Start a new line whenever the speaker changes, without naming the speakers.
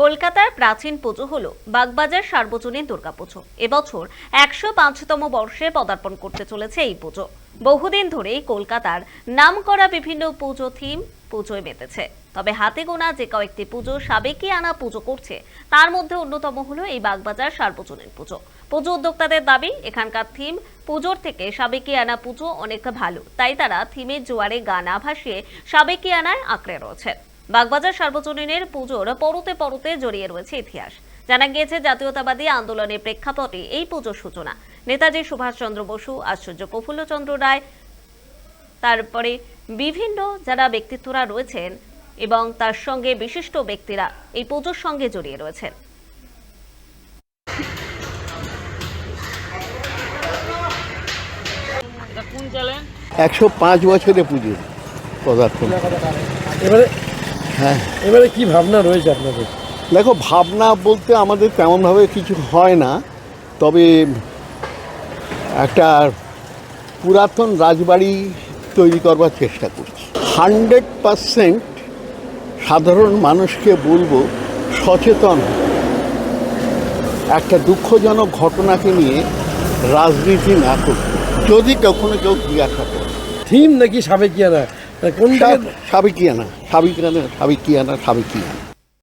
কলকাতার প্রাচীন পুজো হল বাগবাজার সার্বজনীন দুর্গাপুজো। এবছর একশো পাঁচতম বর্ষে পদার্পণ করতে চলেছে এই পুজো। বহুদিন ধরেই কলকাতার নামকরা বিভিন্ন পুজো থিম পুজোয় মেতেছে। তবে হাতে গোনা যে কয়েকটি পুজো সাবেকি আনা পুজো করছে, তার মধ্যে অন্যতম হলো এই বাগবাজার সার্বজনীন পুজো। পুজো উদ্যোক্তাদের দাবি, এখানকার থিম পুজোর থেকে সাবেকি আনা পুজো অনেক ভালো, তাই তারা থিমের জোয়ারে গানা ভাসিয়ে সাবেকি আনায় আঁকড়ে রয়েছে। বাগবাজার সার্বজনীনের পুজোর পরতে পরতে জড়িয়ে রয়েছে ইতিহাস। জানা গিয়েছে জাতীয়তাবাদী আন্দোলনের প্রেক্ষাপটে এই পুজোর সূচনা। নেতাজি সুভাষচন্দ্র বসু আশ্চর্য প্রফুল্লচন্দ্র রায় তারপরে বিভিন্ন যারা ব্যক্তিত্বরা রয়েছেন এবং তার সঙ্গে বিশিষ্ট ব্যক্তিরা এই পুজোর সঙ্গে জড়িয়ে রয়েছেন।
এটা কোন চ্যানেল
একশো পাঁচ বছরে পুজো। পদার্পণ
এবারে
হ্যাঁ।
এবারে কি ভাবনা রয়েছে আপনাদের?
দেখো ভাবনা বলতে আমাদের তেমনভাবে কিছু হয় না তবে একটা পুরাতন রাজবাড়ি তৈরি করবার চেষ্টা করছি। হান্ড্রেড পারসেন্ট সাধারণ মানুষকে বলব সচেতন একটা দুঃখজনক ঘটনাকে নিয়ে রাজনীতি না করতে। যদি কখনো কেউ জিজ্ঞাসা করে।
থিম নাকি সাবেকিয়ানা সাবিকিয়ানা
সাবেকিয়ানা সাবেকিয়ানা সাবেকিয়ানা সাবেকিয়ানা।